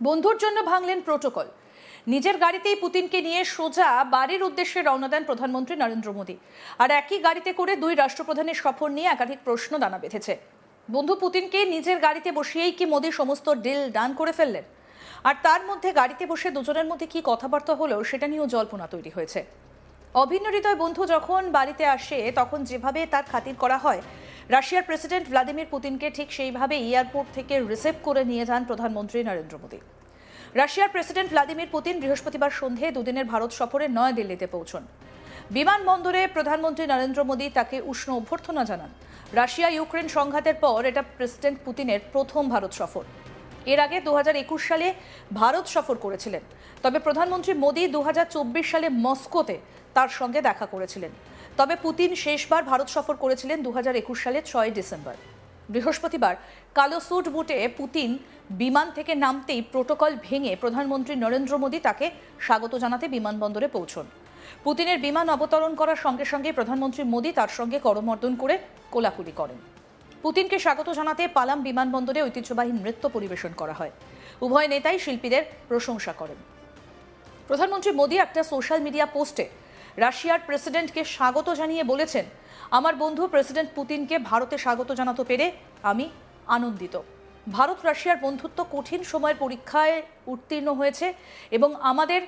বন্ধুর জন্য ভাঙলেন প্রোটোকল। নিজের গাড়িতেই পুতিনকে নিয়ে সোজা বাড়ির উদ্দেশ্যে রওনা দেন প্রধানমন্ত্রী নরেন্দ্র মোদী। আর একই গাড়িতে করে দুই রাষ্ট্রপ্রধানের সফর নিয়ে একাধিক প্রশ্ন দানা বেঁধেছে। বন্ধু পুতিনকে নিজের গাড়িতে বসিয়েই কি মোদী সমস্ত ডিল ডান করে ফেললেন? আর তার মধ্যে গাড়িতে বসে দুজনের মধ্যে কি কথাবার্তা হলো সেটা নিয়েও জল্পনা তৈরি হয়েছে। অভিন্ন হৃদয় বন্ধু যখন বাড়িতে আসে, তখন যেভাবে তার খাতির করা হয় রাশিয়ার প্রেসিডেন্ট ভ্লাদিমির পুতিনকে ঠিক সেইভাবে এয়ারপোর্ট থেকে রিসিভ করে নিয়ে যান প্রধানমন্ত্রী নরেন্দ্র মোদী। রাশিয়ার প্রেসিডেন্ট ভ্লাদিমির পুতিন বৃহস্পতিবার সন্ধে দুদিনের ভারত সফরে নয়াদিল্লিতে পৌঁছন। বিমানবন্দরে প্রধানমন্ত্রী নরেন্দ্র মোদী তাকে উষ্ণ অভ্যর্থনা জানান। রাশিয়া ইউক্রেন সংঘাতের পর এটা প্রেসিডেন্ট পুতিনের প্রথম ভারত সফর। এর আগে দু হাজার একুশ সালে ভারত সফর করেছিলেন। তবে প্রধানমন্ত্রী মোদী দু হাজার চব্বিশ সালে মস্কোতে তার সঙ্গে দেখা করেছিলেন। তবে পুতিন শেষবার ভারত সফর করেছিলেন দু হাজার একুশ সালে ছয় ডিসেম্বর। বৃহস্পতিবার কালো স্যুট বুটে পুতিন বিমান থেকে নামতেই প্রোটোকল ভেঙে প্রধানমন্ত্রী নরেন্দ্র মোদী তাকে স্বাগত জানাতে বিমানবন্দরে পৌঁছন। পুতিনের বিমান অবতরণ করার সঙ্গে সঙ্গে প্রধানমন্ত্রী মোদী তার সঙ্গে করমর্দন করে কোলাকুলি করেন। পুতিনকে স্বাগত জানাতে পালাম বিমানবন্দরে ঐতিহ্যবাহী নৃত্য পরিবেশন করা হয়। উভয় নেতাই শিল্পীদের প্রশংসা করেন। প্রধানমন্ত্রী মোদী একটা সোশ্যাল মিডিয়া পোস্টে রাশিয়ার প্রেসিডেন্টকে স্বাগত জানিয়ে বলেছেন। আমার বন্ধু প্রেসিডেন্ট পুতিনকে ভারতে স্বাগত জানাতে পেরে আমি আনন্দিত। ভারত রাশিয়ার বন্ধুত্ব কঠিন সময়ের পরীক্ষায় উত্তীর্ণ হয়েছে এবং আমাদের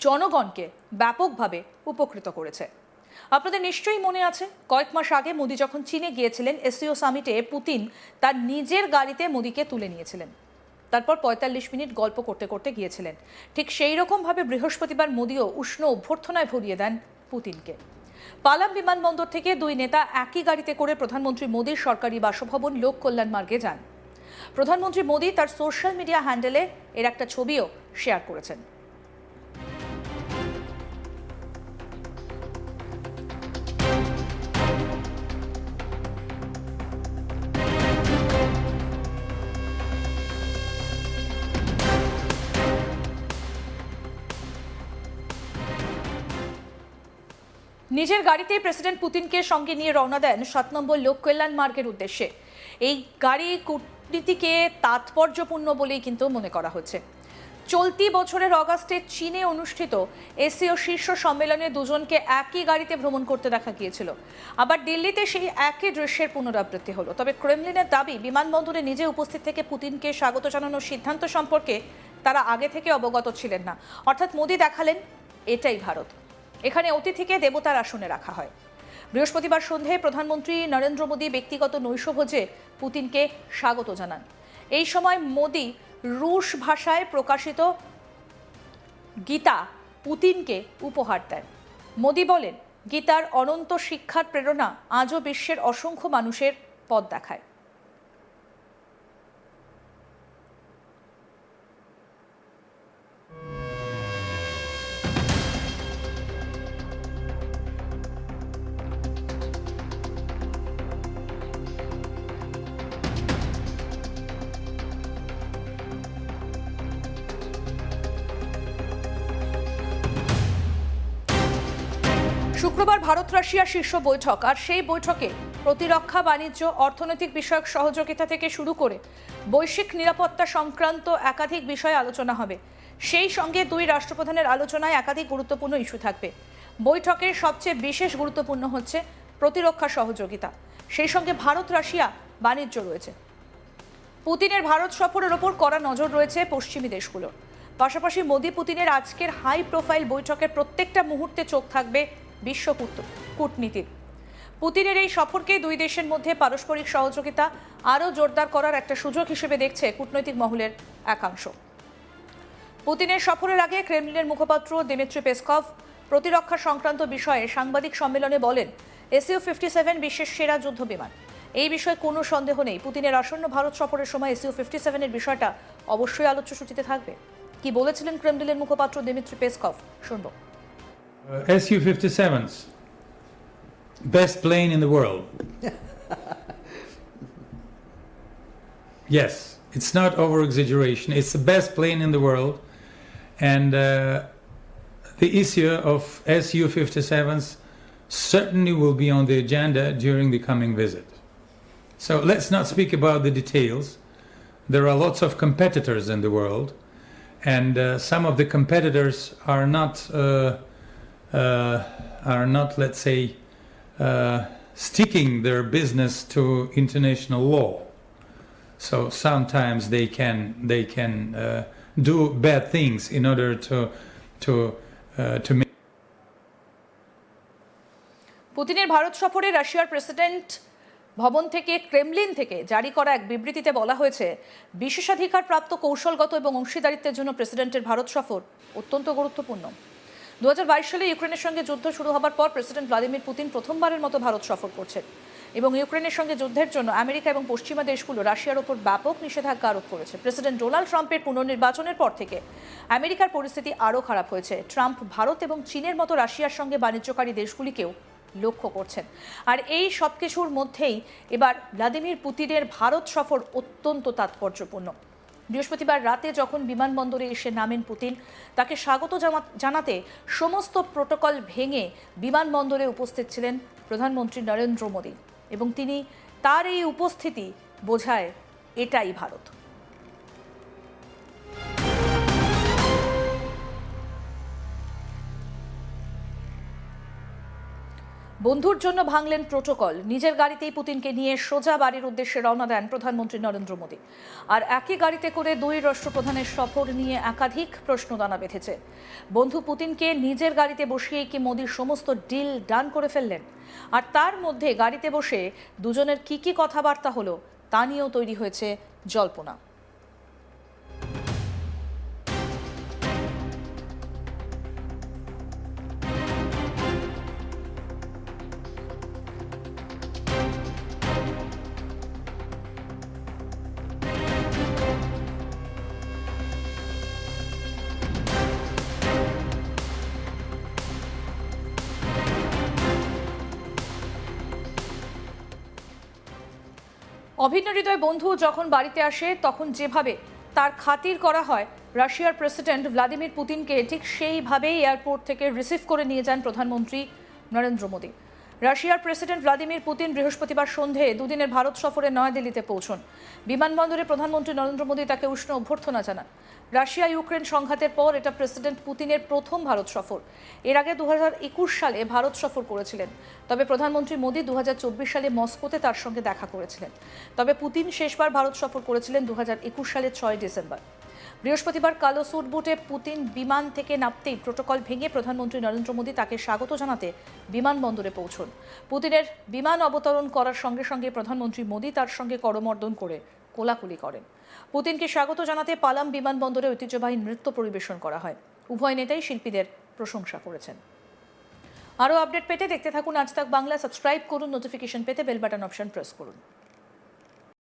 জনগণকে ব্যাপকভাবে উপকৃত করেছে। আপনাদের নিশ্চয়ই মনে আছে, কয়েক মাস আগে মোদি যখন চীনে গিয়েছিলেন, এসিও সামিটে পুতিন তার নিজের গাড়িতে মোদিকে তুলে নিয়েছিলেন। তারপর পঁয়তাল্লিশ মিনিট গল্প করতে করতে গিয়েছিলেন। ঠিক সেই রকমভাবে বৃহস্পতিবার মোদীও উষ্ণ অভ্যর্থনায় ভরিয়ে দেন পুতিনকে। পালাম বিমানবন্দর থেকে দুই নেতা একই গাড়িতে করে প্রধানমন্ত্রী মোদীর সরকারি বাসভবন লোক কল্যাণ মার্গে যান। প্রধানমন্ত্রী মোদী তার সোশ্যাল মিডিয়া হ্যান্ডেলে এর একটা ছবিও শেয়ার করেছেন। নিজের গাড়িতেই প্রেসিডেন্ট পুতিনকে সঙ্গে নিয়ে রওনা দেন সাত নম্বর লোক কল্যাণ মার্গের উদ্দেশ্যে। এই গাড়ি কূটনীতিকে তাৎপর্যপূর্ণ বলেই কিন্তু মনে করা হচ্ছে। চলতি বছরের অগাস্টে চীনে অনুষ্ঠিত এসিও শীর্ষ সম্মেলনে দুজনকে একই গাড়িতে ভ্রমণ করতে দেখা গিয়েছিল। আবার দিল্লিতে সেই একই দৃশ্যের পুনরাবৃত্তি হলো। তবে ক্রেমলিনের দাবি, বিমানবন্দরে নিজে উপস্থিত থেকে পুতিনকে স্বাগত জানানোর সিদ্ধান্ত সম্পর্কে তারা আগে থেকে অবগত ছিলেন না। অর্থাৎ মোদি দেখালেন, এটাই ভারত। এখানে অতিথিকে দেবতার আসনে রাখা হয়। বৃহস্পতিবার সন্ধ্যায় প্রধানমন্ত্রী নরেন্দ্র মোদী ব্যক্তিগত নৈশভোজে পুতিনকে স্বাগত জানান। এই সময় মোদী রুশ ভাষায় প্রকাশিত গীতা পুতিনকে উপহার দেন। মোদী বলেন, গীতার অনন্ত শিক্ষার প্রেরণা আজও বিশ্বের অসংখ্য মানুষের পথ দেখায়। শুক্রবার ভারত রাশিয়া শীর্ষ বৈঠক, আর সেই বৈঠকে প্রতিরক্ষা, বাণিজ্য, অর্থনৈতিক বিষয়ক সহযোগিতা থেকে শুরু করে বৈশ্বিক নিরাপত্তা সংক্রান্ত একাধিক বিষয়ে আলোচনা হবে। সেই সঙ্গে দুই রাষ্ট্রপ্রধানের আলোচনায় একাধিক গুরুত্বপূর্ণ ইস্যু থাকবে। বৈঠকের সবচেয়ে বিশেষ গুরুত্বপূর্ণ হচ্ছে প্রতিরক্ষা সহযোগিতা। সেই সঙ্গে ভারত, রাশিয়া বাণিজ্য রয়েছে। পুতিনের ভারত সফরের ওপর কড়া নজর রয়েছে পশ্চিমী দেশগুলোর। পাশাপাশি মোদী পুতিনের আজকের হাই প্রোফাইল বৈঠকের প্রত্যেকটা মুহূর্তে চোখ থাকবে বিশ্ব কূটনীতির। পুতিনের এই সফরকে দুই দেশের মধ্যে পারস্পরিক সহযোগিতা আরও জোরদার করার একটা সুযোগ হিসেবে দেখছে কূটনৈতিক মহলের একাংশ। পুতিনের সফরের আগে ক্রেমলিনের মুখপাত্র দিমিত্রি পেসকভ প্রতিরক্ষা সংক্রান্ত বিষয়ে সাংবাদিক সম্মেলনে বলেন, এসইউ ফিফটি সেভেন বিশ্বের সেরা যুদ্ধ বিমান। এই বিষয়ে কোনো সন্দেহ নেই, পুতিনের আসন্ন ভারত সফরের সময় এসইউ ফিফটি সেভেনের বিষয়টা অবশ্যই আলোচ্য সূচিতে থাকবে। কি বলেছিলেন ক্রেমলিনের মুখপাত্র দিমিত্রি পেসকভ? শুনব। Uh, Su 57s, best plane in the world. yes, it's not over exaggeration. It's the best plane in the world. And uh, the issue of Su 57s certainly will be on the agenda during the coming visit. So let's not speak about the details. There are lots of competitors in the world, and uh, some of the competitors are not uh, uh, are not, let's say, uh, sticking their business to international law. So sometimes they can they can uh, do bad things in order to to uh, to make. পুতিনের ভারত সফরে রাশিয়ার president ভবন থেকে Kremlin থেকে জারি করা এক বিবৃতিতে বলা হয়েছে বিশেষাধিকার প্রাপ্ত কৌশলগত এবং অংশীদারিত্বের জন্য প্রেসিডেন্টের ভারত সফর অত্যন্ত গুরুত্বপূর্ণ দু হাজার বাইশ সালে ইউক্রেনের সঙ্গে যুদ্ধ শুরু হবার পর প্রেসিডেন্ট ভ্লাদিমির পুতিন প্রথমবারের মতো ভারত সফর করছেন। এবং ইউক্রেনের সঙ্গে যুদ্ধের জন্য আমেরিকা এবং পশ্চিমা দেশগুলো রাশিয়ার ওপর ব্যাপক নিষেধাজ্ঞা আরোপ করেছে। প্রেসিডেন্ট ডোনাল্ড ট্রাম্পের পুনর্নির্বাচনের পর থেকে আমেরিকার পরিস্থিতি আরও খারাপ হয়েছে। ট্রাম্প ভারত এবং চীনের মতো রাশিয়ার সঙ্গে বাণিজ্যকারী দেশগুলিকেও লক্ষ্য করছেন। আর এই সব কিছুর মধ্যেই এবার ভ্লাদিমির পুতিনের ভারত সফর অত্যন্ত তাৎপর্যপূর্ণ। বৃহস্পতিবার রাতে যখন বিমানবন্দরে এসে নামেন পুতিন, তাকে স্বাগত জানাতে সমস্ত প্রোটোকল ভেঙে বিমানবন্দরে উপস্থিত ছিলেন প্রধানমন্ত্রী নরেন্দ্র মোদী। এবং তিনি তার এই উপস্থিতি বোঝায়, এটাই ভারত। বন্ধুর জন্য ভাঙলেন প্রোটোকল। নিজের গাড়িতেই পুতিনকে নিয়ে সোজা বাড়ির উদ্দেশ্যে রওনা দেন প্রধানমন্ত্রী নরেন্দ্র মোদী। আর একই গাড়িতে করে দুই রাষ্ট্রপ্রধানের সফর নিয়ে একাধিক প্রশ্ন দানা বেঁধেছে। বন্ধু পুতিনকে নিজের গাড়িতে বসিয়ে কি মোদীর সমস্ত ডিল ডান করে ফেললেন? আর তার মধ্যে গাড়িতে বসে দুজনের কি কি কথাবার্তা হলো তা নিয়েও তৈরি হয়েছে জল্পনা। অভিন্ন হৃদয় বন্ধু যখন বাড়িতে আসে, তখন যেভাবে তার খাতির করা হয়, রাশিয়ার প্রেসিডেন্ট ভ্লাদিমির পুতিনকে ঠিক সেইভাবেই এয়ারপোর্ট থেকে রিসিভ করে নিয়ে যান প্রধানমন্ত্রী নরেন্দ্র মোদী। রাশিয়ার প্রেসিডেন্ট ভ্লাদিমির পুতিন বৃহস্পতিবার সন্ধে দুদিনের ভারত সফরে নয়াদিল্লিতে পৌঁছন। বিমানবন্দরে প্রধানমন্ত্রী নরেন্দ্র মোদী তাকে উষ্ণ অভ্যর্থনা জানান। রাশিয়া ইউক্রেন সংঘাতের পর এটা প্রেসিডেন্ট পুতিনের প্রথম ভারত সফর। এর আগে দু হাজার একুশ সালে ভারত সফর করেছিলেন। তবে প্রধানমন্ত্রী মোদী দু হাজার চব্বিশ সালে মস্কোতে তার সঙ্গে দেখা করেছিলেন। তবে পুতিন শেষবার ভারত সফর করেছিলেন দু হাজার একুশ সালের ছয় ডিসেম্বর। বৃহস্পতিবার কালো স্যুট বুটে পুতিন বিমান থেকে নামতেই প্রোটোকল ভেঙে প্রধানমন্ত্রী নরেন্দ্র মোদী তাকে স্বাগত জানাতে বিমানবন্দরে পৌঁছন। পুতিনের বিমান অবতরণ করার সঙ্গে সঙ্গে প্রধানমন্ত্রী মোদী তার সঙ্গে করমর্দন করে কোলাকুলি করেন। পুতিনকে স্বাগত জানাতে পালাম বিমানবন্দরে ঐতিহ্যবাহী নৃত্য পরিবেশন করা হয়। উভয় নেতাই শিল্পীদের প্রশংসা করেছেন। আরও আপডেট পেতে দেখতে থাকুন আজ তাক বাংলা। সাবস্ক্রাইব করুন, নোটিফিকেশন পেতে বেল বাটন অপশন প্রেস করুন।